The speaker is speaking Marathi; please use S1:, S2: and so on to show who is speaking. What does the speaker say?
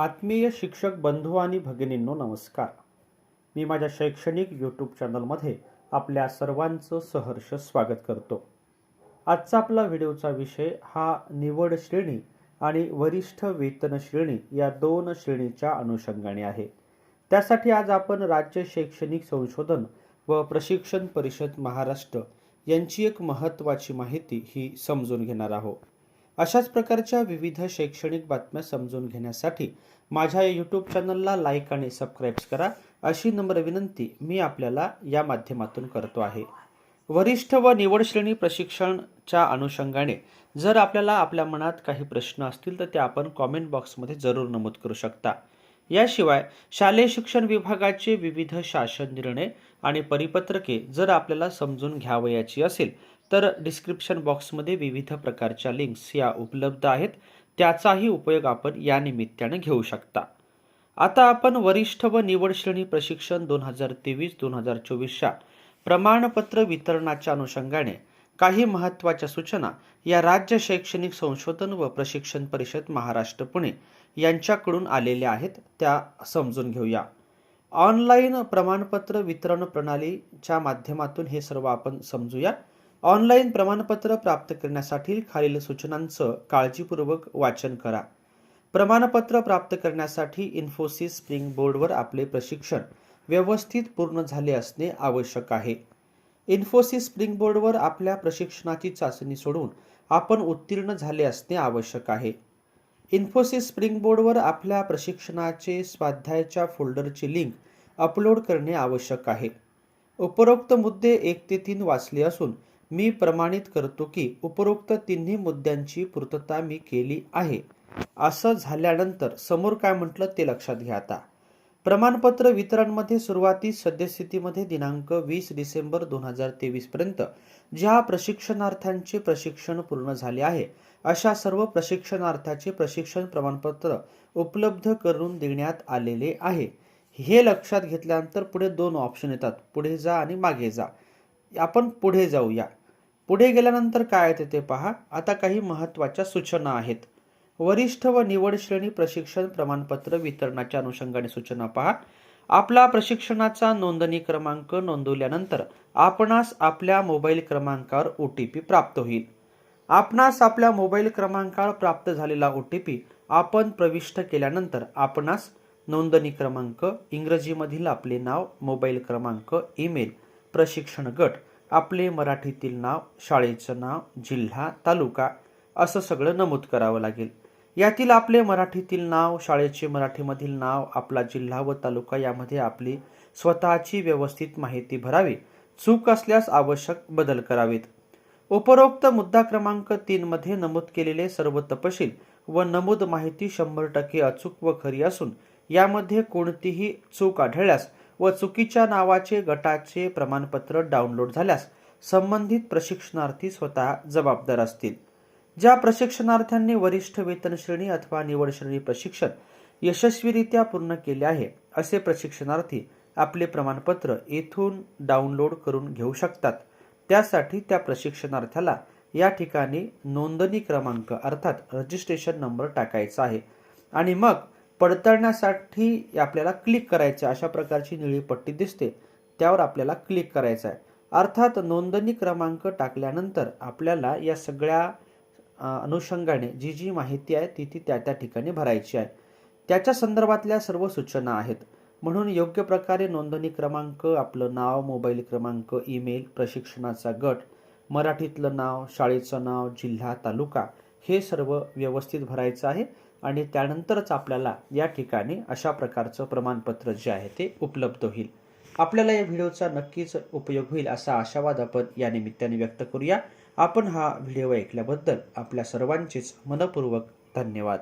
S1: आत्मीय शिक्षक बंधू आणि भगिनींनो नमस्कार. मी माझ्या शैक्षणिक यूट्यूब चॅनलमध्ये आपल्या सर्वांचं सहर्ष स्वागत करतो. आजचा आपला व्हिडिओचा विषय हा निवड श्रेणी आणि वरिष्ठ वेतन श्रेणी या दोन श्रेणीच्या अनुषंगाने आहे. त्यासाठी आज आपण राज्य शैक्षणिक संशोधन व प्रशिक्षण परिषद महाराष्ट्र यांची एक महत्त्वाची माहिती ही समजून घेणार आहोत. अशाच प्रकारच्या विविध शैक्षणिक बातम्या समजून घेण्यासाठी माझ्या यूट्यूब चॅनलला लाईक आणि सबस्क्राईब करा. अशी नम्र विनंती मी आपल्याला या माध्यमातून करतो आहे. वरिष्ठ व निवड श्रेणी प्रशिक्षणच्या अनुषंगाने जर आपल्याला आपल्या मनात काही प्रश्न असतील तर ते आपण कॉमेंट बॉक्समध्ये जरूर नमूद करू शकता. याशिवाय शालेय शिक्षण विभागाचे विविध शासन निर्णय आणि परिपत्रके जर आपल्याला समजून घ्यावयाची असेल तर डिस्क्रिप्शन बॉक्समध्ये विविध प्रकारच्या लिंक्स या उपलब्ध आहेत. त्याचाही उपयोग आपण या निमित्ताने घेऊ शकता. आता आपण वरिष्ठ व निवड श्रेणी प्रशिक्षण दोन हजार तेवीस दोन हजार चोवीसच्या प्रमाणपत्र वितरणाच्या अनुषंगाने काही महत्त्वाच्या सूचना या राज्य शैक्षणिक संशोधन व प्रशिक्षण परिषद महाराष्ट्र पुणे यांच्याकडून आलेल्या आहेत त्या समजून घेऊया. ऑनलाईन प्रमाणपत्र वितरण प्रणालीच्या माध्यमातून हे सर्व आपण समजूया. ऑनलाईन प्रमाणपत्र प्राप्त करण्यासाठी खालील सूचनांचं काळजीपूर्वक वाचन करा. प्रमाणपत्र प्राप्त करण्यासाठी इन्फोसिस स्प्रिंग बोर्डवर आपले प्रशिक्षण व्यवस्थित पूर्ण झाले असणे आवश्यक आहे. इन्फोसिस स्प्रिंग बोर्डवर आपल्या प्रशिक्षणाची चाचणी सोडून आपण उत्तीर्ण झाले असणे आवश्यक आहे. इन्फोसिस स्प्रिंग बोर्डवर आपल्या प्रशिक्षणाचे स्वाध्यायाच्या फोल्डरची लिंक अपलोड करणे आवश्यक आहे. उपरोक्त मुद्दे एक ते तीन वाचले असून मी प्रमाणित करतो की उपरोक्त तिन्ही मुद्द्यांची पूर्तता मी केली आहे. असं झाल्यानंतर समोर काय म्हटलं ते लक्षात घ्या आता. प्रमाणपत्र वितरणमध्ये सुरुवातीस सद्यस्थितीमध्ये दिनांक वीस डिसेंबर दोन हजार तेवीस पर्यंत ज्या प्रशिक्षणार्थ्यांचे प्रशिक्षण पूर्ण झाले आहे अशा सर्व प्रशिक्षणार्थाचे प्रशिक्षण प्रमाणपत्र उपलब्ध करून देण्यात आलेले आहे. हे लक्षात घेतल्यानंतर पुढे दोन ऑप्शन येतात पुढे जा आणि मागे जा. आपण पुढे जाऊया. पुढे गेल्यानंतर काय येते ते पहा. आता काही महत्त्वाच्या सूचना आहेत. वरिष्ठ व निवड श्रेणी प्रशिक्षण प्रमाणपत्र वितरणाच्या अनुषंगाने सूचना पहा. आपला प्रशिक्षणाचा नोंदणी क्रमांक नोंदवल्यानंतर आपणास आपल्या मोबाईल क्रमांकावर ओ टी पी प्राप्त होईल. आपणास आपल्या मोबाईल क्रमांकावर प्राप्त झालेला ओ टी पी आपण प्रविष्ट केल्यानंतर आपणास नोंदणी क्रमांक इंग्रजीमधील आपले नाव मोबाईल क्रमांक ईमेल प्रशिक्षण गट आपले मराठीतील नाव शाळेचं नाव जिल्हा तालुका असं सगळं नमूद करावं लागेल. यातील आपले मराठीतील नाव शाळेचे मराठीमधील नाव आपला जिल्हा व तालुका यामध्ये आपली स्वतःची व्यवस्थित माहिती भरावी. चूक असल्यास आवश्यक बदल करावेत. उपरोक्त मुद्दा क्रमांक तीनमध्ये नमूद केलेले सर्व तपशील व नमूद माहिती शंभर टक्के अचूक व खरी असून यामध्ये कोणतीही चूक आढळल्यास व चुकीच्या नावाचे गटाचे प्रमाणपत्र डाउनलोड झाल्यास संबंधित प्रशिक्षणार्थी स्वतः जबाबदार असतील. ज्या प्रशिक्षणार्थ्यांनी वरिष्ठ वेतन श्रेणी अथवा निवड श्रेणी प्रशिक्षण यशस्वीरित्या पूर्ण केले आहे असे प्रशिक्षणार्थी आपले प्रमाणपत्र येथून डाउनलोड करून घेऊ शकतात. त्यासाठी त्या प्रशिक्षणार्थ्याला या ठिकाणी नोंदणी क्रमांक अर्थात रजिस्ट्रेशन नंबर टाकायचा आहे आणि मग पडताळण्यासाठी आपल्याला क्लिक करायचं अशा प्रकारची निळी पट्टी दिसते त्यावर आपल्याला क्लिक करायचं आहे. अर्थात नोंदणी क्रमांक टाकल्यानंतर आपल्याला या सगळ्या अनुषंगाने जी जी माहिती आहे ती ती त्या त्या ठिकाणी भरायची आहे. त्याच्या संदर्भातल्या सर्व सूचना आहेत. म्हणून योग्य प्रकारे नोंदणी क्रमांक आपलं नाव मोबाईल क्रमांक ईमेल प्रशिक्षणाचा गट मराठीतलं नाव शाळेचं नाव जिल्हा तालुका हे सर्व व्यवस्थित भरायचं आहे आणि त्यानंतरच आपल्याला या ठिकाणी अशा प्रकारचं प्रमाणपत्र जे आहे ते उपलब्ध होईल. आपल्याला या व्हिडिओचा नक्कीच उपयोग होईल असा आशावाद आपण या निमित्ताने व्यक्त करूया. आपण हा व्हिडिओ ऐकल्याबद्दल आपल्या सर्वांचेच मनपूर्वक धन्यवाद.